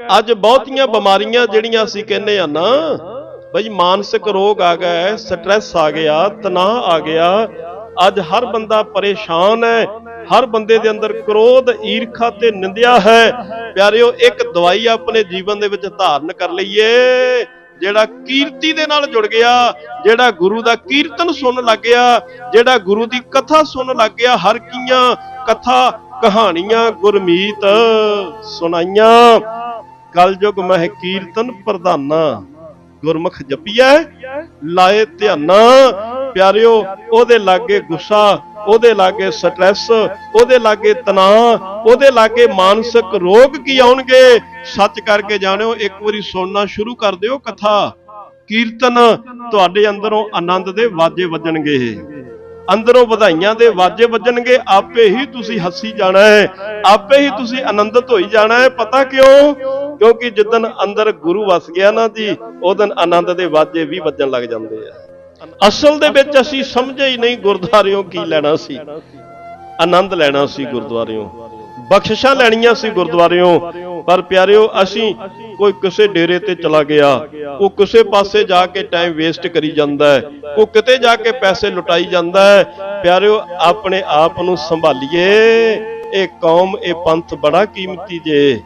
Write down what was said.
ਅੱਜ ਬਹੁਤੀਆਂ ਬਿਮਾਰੀਆਂ ਜਿਹੜੀਆਂ ਅਸੀਂ ਕਹਿੰਦੇ ਆ ਨਾ, ਬਈ ਮਾਨਸਿਕ ਰੋਗ ਆ ਗਿਆ ਸਟ੍ਰੈਸ ਆ ਗਿਆ, ਤਣਾਅ ਆ ਗਿਆ, ਅੱਜ ਹਰ ਬੰਦਾ ਪਰੇਸ਼ਾਨ ਹੈ, ਹਰ ਬੰਦੇ ਦੇ ਅੰਦਰ ਕ੍ਰੋਧ, ਈਰਖਾ ਤੇ ਨਿੰਦਿਆ ਹੈ। ਪਿਆਰਿਓ, ਇੱਕ ਦਵਾਈ ਆਪਣੇ ਜੀਵਨ ਦੇ ਵਿੱਚ ਧਾਰਨ ਕਰ ਲਈਏ, ਜਿਹੜਾ ਕੀਰਤੀ ਦੇ ਨਾਲ ਜੁੜ ਗਿਆ, ਜਿਹੜਾ ਗੁਰੂ ਦਾ ਕੀਰਤਨ ਸੁਣਨ ਲੱਗ ਗਿਆ, ਜਿਹੜਾ ਗੁਰੂ ਦੀ ਕਥਾ ਸੁਣਨ ਲੱਗ ਗਿਆ, ਹਰ ਕੀਆਂ ਕਥਾ ਕਹਾਣੀਆਂ ਗੁਰਮੀਤ ਸੁਣਾਈਆਂ। ਕਲਯੁਗ ਮਹਿ ਕੀਰਤਨ ਪ੍ਰਧਾਨਾ। ਗੁਰਮੁਖ ਜਪੀਐ, ਲਾਏ ਧਿਆਨਾ। ਪਿਆਰਿਓ, ਉਹਦੇ ਲਾਗੇ ਗੁੱਸਾ, ਉਹਦੇ ਲਾਗੇ ਸਟ੍ਰੈਸ, ਉਹਦੇ ਲਾਗੇ ਤਣਾਅ, ਉਹਦੇ ਲਾਗੇ ਮਾਨਸਿਕ ਰੋਗ ਕੀ ਆਉਣਗੇ? ਸੱਚ ਕਰਕੇ ਜਾਣਿਓ, ਇੱਕ ਵਾਰੀ ਸੁਣਨਾ ਸ਼ੁਰੂ ਕਰ ਦਿਓ ਕਥਾ। ਕੀਰਤਨ ਤੁਹਾਡੇ ਅੰਦਰੋਂ ਆਨੰਦ ਦੇ ਵਾਜੇ ਵੱਜਣਗੇ। ਅੰਦਰੋਂ ਵਧਾਈਆਂ ਦੇ ਵਾਜੇ ਵੱਜਣਗੇ। ਆਪੇ ਹੀ ਤੁਸੀਂ ਹੱਸੀ ਜਾਣਾ ਹੈ, ਆਪੇ ਹੀ ਤੁਸੀਂ ਆਨੰਦਿਤ ਹੋਈ ਜਾਣਾ ਹੈ। ਪਤਾ ਕਿਉਂ? ਕਿਉਂਕਿ ਜਿੱਦਨ ਅੰਦਰ ਗੁਰੂ ਵਸ ਗਿਆ ਨਾ ਜੀ ਉਦਨ ਆਨੰਦ ਦੇ ਵਾਜੇ ਵੀ ਵੱਜਣ ਲੱਗ ਜਾਂਦੇ ਆ। ਅਸਲ ਦੇ ਵਿੱਚ ਅਸੀਂ ਸਮਝੇ ਹੀ ਨਹੀਂ ਗੁਰਦੁਆਰਿਓਂ ਕੀ ਲੈਣਾ ਸੀ। ਆਨੰਦ ਲੈਣਾ ਸੀ ਗੁਰਦੁਆਰਿਓਂ। ਬਖਸ਼ਿਸ਼ਾਂ ਲੈਣੀਆਂ ਸੀ ਗੁਰਦੁਆਰਿਓਂ। ਪਰ ਪਿਆਰਿਓ, ਅਸੀਂ ਕੋਈ ਕਿਸੇ ਡੇਰੇ ਤੇ ਚਲਾ ਗਿਆ। ਉਹ ਕਿਸੇ ਪਾਸੇ ਜਾ ਕੇ ਟਾਈਮ ਵੇਸਟ ਕਰੀ ਜਾਂਦਾ ਹੈ। ਉਹ ਕਿਤੇ ਜਾ ਕੇ ਪੈਸੇ ਲੁਟਾਈ ਜਾਂਦਾ ਹੈ। ਪਿਆਰਿਓ, ਆਪਣੇ ਆਪ ਨੂੰ ਸੰਭਾਲੀਏ। ਇਹ ਕੌਮ, ਇਹ ਪੰਥ ਬੜਾ ਕੀਮਤੀ ਜੇ।